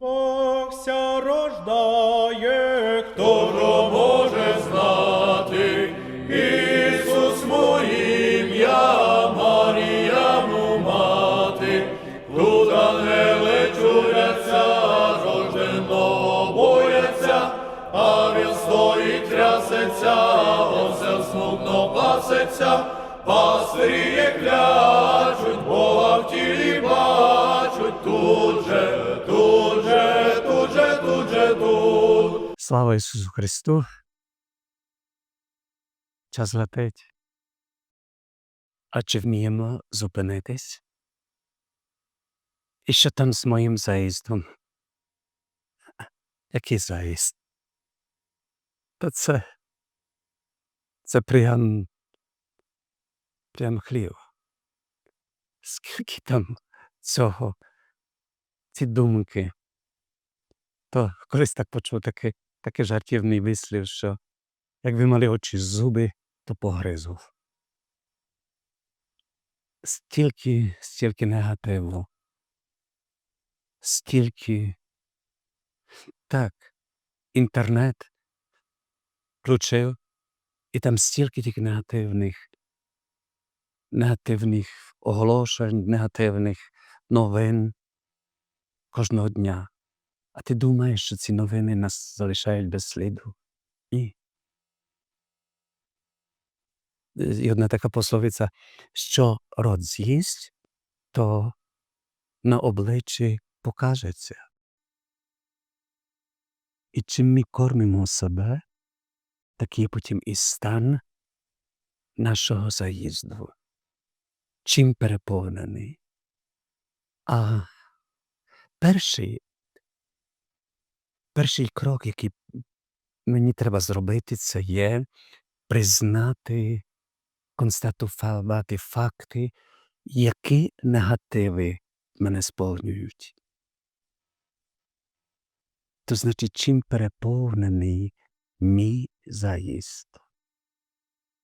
Бог ся рождає, хто ж може знати, Ісус моє ім'я, Марія му мати, тут ангели чуряться, рожденого бояться, а він стоїть трясеться, ося смутно пасеться, пастирі клячуть, Бога в тілі бачуть, тут же, тут же, Слава Ісусу Христу. Час летить. А чи вміємо зупинитись? І що там з моїм заїздом? Який заїзд? Та це. Це прям. Прям хлів. Скільки там цього, ці думки. То колись так почув такий, такий жартівний вислів, що якби мали очі зуби, то погризу. Стільки, стільки негативу. Стільки. Так, інтернет включив, і там стільки тільки негативних, негативних оголошень, негативних новин кожного дня. А ти думаєш, що ці новини нас залишають без сліду? Ні. Е, І одна така пословиця, що рот з'їсть, то на обличчі покажеться. І чим ми кормимо себе, такий потім і стан нашого заїзду. Чим переповнений. А перший перший крок, який мені треба зробити, це є признати, констатувати факти, які негативи мене сповнюють. То значить, чим переповнений мій заїзд,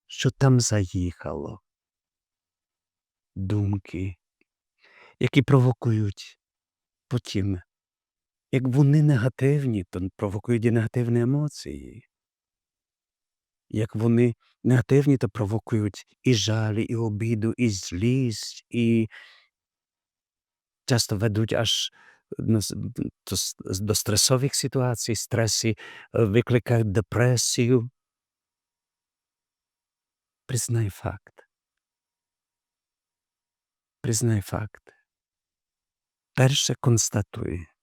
що там заїхало, думки, які провокують потім як вони негативні, то провокують і негативні емоції. Як вони негативні, то провокують і жаль, і обіду, і злість, і часто ведуть аж до, стресових ситуацій, стресі е, викликають депресію. Признай факт. Признай факт. Перше констатуй.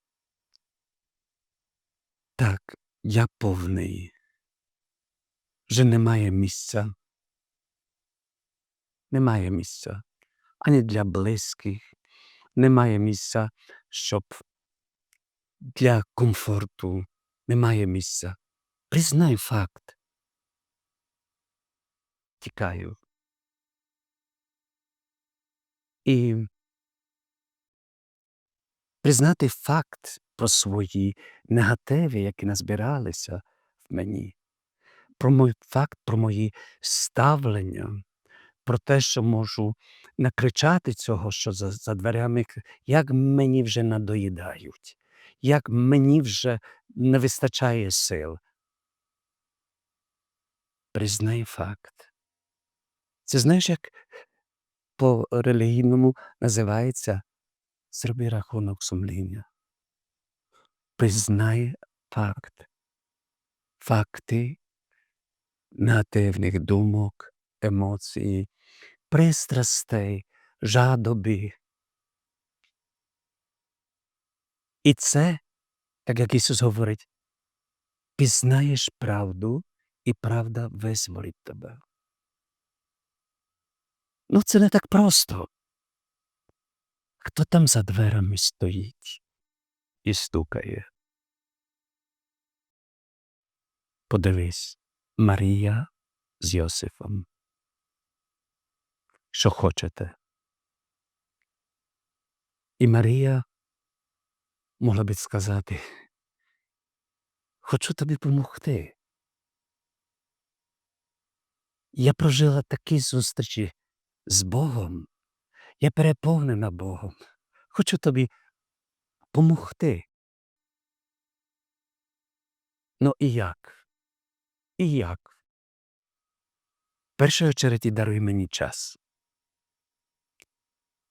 Так, я повний. Вже немає місця. Немає місця ані для близьких, немає місця, щоб для комфорту, немає місця. Признай факт. Тікаю. І признати факт про свої негативи, які назбиралися в мені, про мій факт, про мої ставлення, про те, що можу накричати цього, що за, за дверями, як мені вже надоїдають, як мені вже не вистачає сил. Признай факт. Це знаєш, як по релігійному називається зроби рахунок сумління. Признай факт. Факти негативних думок, емоцій, пристрастей, жадоби. І це, так як Ісус говорить, пізнаєш правду, і правда визволить тебе. Ну, це не так просто. Хто там за дверами стоїть і стукає? Подивись, Марія з Йосифом. Що хочете? І Марія могла б сказати, хочу тобі допомогти. Я прожила такі зустрічі з Богом. Я переповнена Богом. Хочу тобі помогти. Ну і як? І як? В першій череді даруй мені час.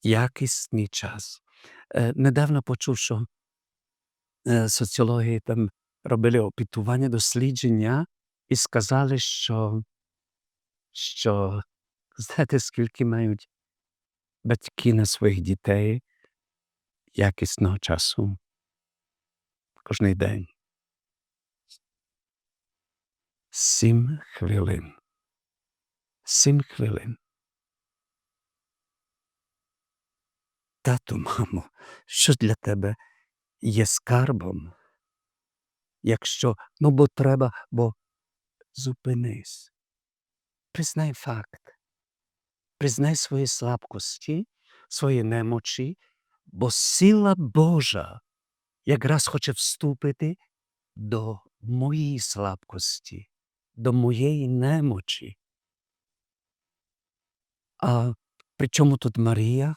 Якісний час. Е, недавно почув, що е, соціологи там робили опитування, дослідження і сказали, що, що знаєте, скільки мають батьки на своїх дітей якісного часу кожний день. Сім хвилин. Сім хвилин. Тату, мамо, що для тебе є скарбом? Якщо, ну бо треба, бо зупинись. Признай факт. Признай свої слабкості, свої немочі, бо сила Божа якраз хоче вступити до моєї слабкості, до моєї немочі. А при чому тут Марія?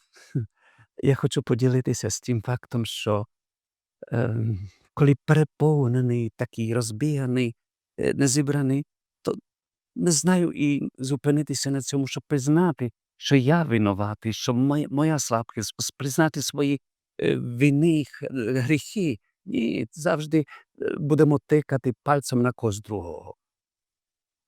Я хочу поділитися з тим фактом, що е, коли переповнений, такий розбіганий, е, незібраний, то не знаю і зупинитися на цьому, щоб признати, що я винуватий, що моя, моя слабкість, признати свої е, вини, е, гріхи. Ні, завжди е, будемо тикати пальцем на когось другого.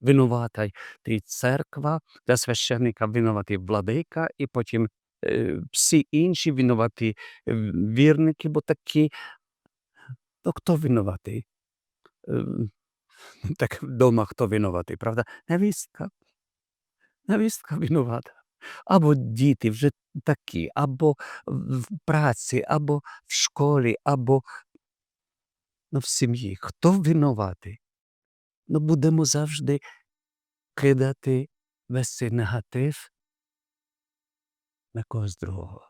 Винувата й церква, для священника винуватий владика, і потім е, всі інші винуваті е, вірники, бо такі. То хто винуватий? Е, Так вдома хто винуватий, правда? Невістка. Невістка винувата. Або діти вже такі, або в праці, або в школі, або ну, в сім'ї. Хто винуватий? Ну, будемо завжди кидати весь цей негатив на когось другого.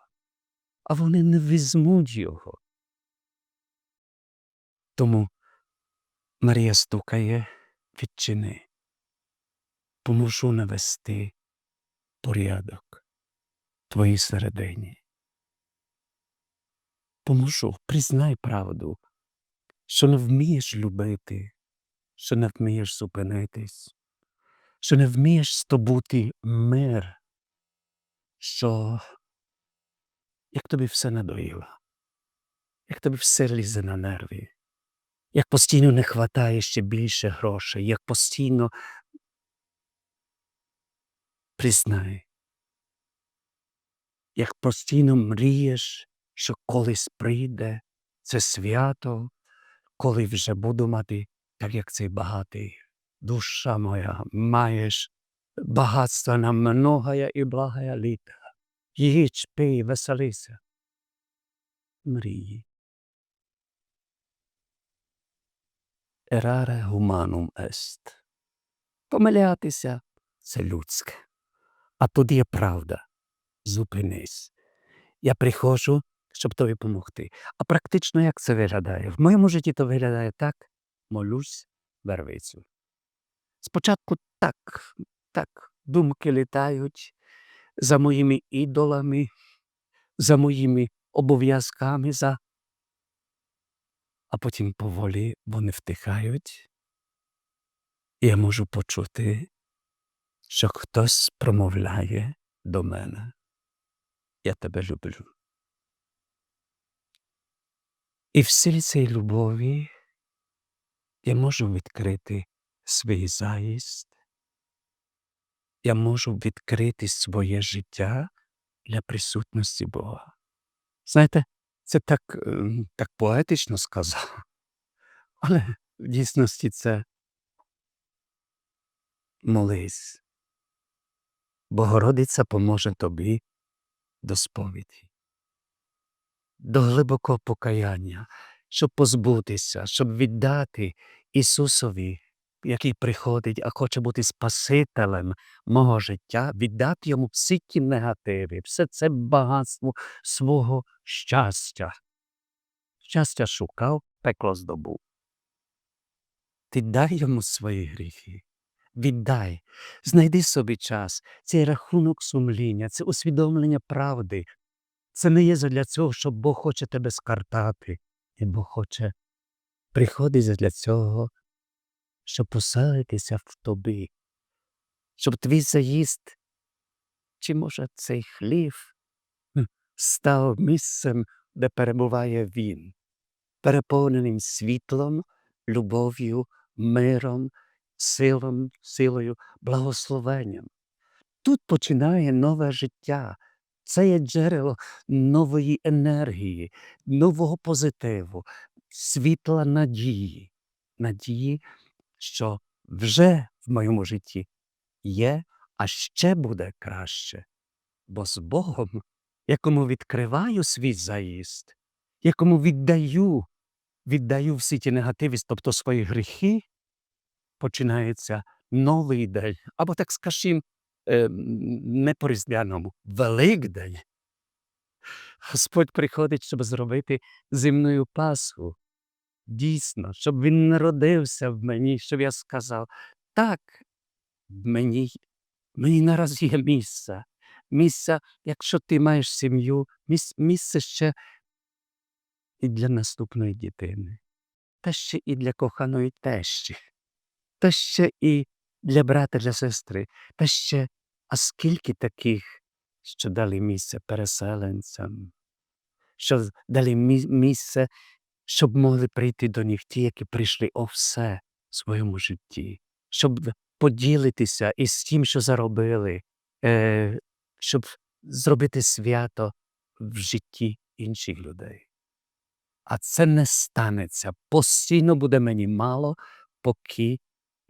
А вони не візьмуть його. Тому Марія стукає, відчини. Поможу навести порядок твоїй середині. Поможу, признай правду, що не вмієш любити, що не вмієш зупинитись, що не вмієш здобути мир, що як тобі все надоїло, як тобі все лізе на нерві, як постійно не хватає ще більше грошей, як постійно признай, як постійно мрієш, що колись прийде це свято, коли вже буду мати, так як цей багатий. Душа моя, маєш багатство на многая і благая літа. Їдь, пий, веселися. Мрії. Errare humanum est. Помилятися це людське. А тут є правда. Зупинись. Я приходжу, щоб тобі допомогти. А практично як це виглядає? В моєму житті то виглядає так, молюсь вервицю. Спочатку так, так, думки літають за моїми ідолами, за моїми обов'язками, за... а потім поволі вони втихають, і я можу почути, що хтось промовляє до мене. Я тебе люблю. І в силі цієї любові я можу відкрити свій заїзд, я можу відкрити своє життя для присутності Бога. Знаєте, це так, ем, так поетично сказав, але в дійсності це молись. Богородиця поможе тобі до сповіді, до глибокого покаяння, щоб позбутися, щоб віддати Ісусові, який приходить, а хоче бути Спасителем мого життя, віддати йому всі ті негативи, все це багатство свого щастя. Щастя шукав, пекло здобув. Ти дай йому свої гріхи. Віддай, знайди собі час, цей рахунок сумління, це усвідомлення правди. Це не є для цього, що Бог хоче тебе скартати, і Бог хоче приходить для цього, щоб поселитися в тобі, щоб твій заїзд, чи може цей хлів став місцем, де перебуває він, переповненим світлом, любов'ю, миром, силом, силою, благословенням. Тут починає нове життя. Це є джерело нової енергії, нового позитиву, світла надії, надії, що вже в моєму житті є, а ще буде краще. Бо з Богом, якому відкриваю свій заїзд, якому віддаю, віддаю всі ті негативи, тобто свої гріхи, починається новий день, або так скажімо, не по різдвяному, Великдень. Господь приходить, щоб зробити земною Пасху. Дійсно, щоб він народився в мені, щоб я сказав, так, мені, мені нараз є місце. Місце, якщо ти маєш сім'ю, місце ще і для наступної дитини, та ще і для коханої тещі, та ще і для брата, для сестри, та ще, а скільки таких, що дали місце переселенцям, що дали місце, щоб могли прийти до них ті, які прийшли о все в своєму житті, щоб поділитися із тим, що заробили, е, щоб зробити свято в житті інших людей. А це не станеться. Постійно буде мені мало, поки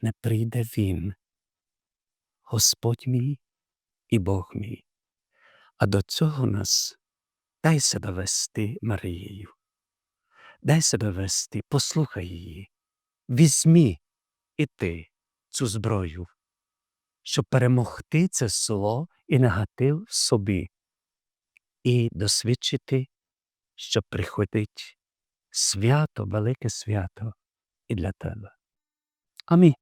не прийде Він, Господь мій і Бог мій. А до цього нас дай себе вести Марією. Дай себе вести, послухай її. Візьмі і ти цю зброю, щоб перемогти це зло і негатив в собі, і досвідчити, що приходить свято, велике свято і для тебе. Амінь.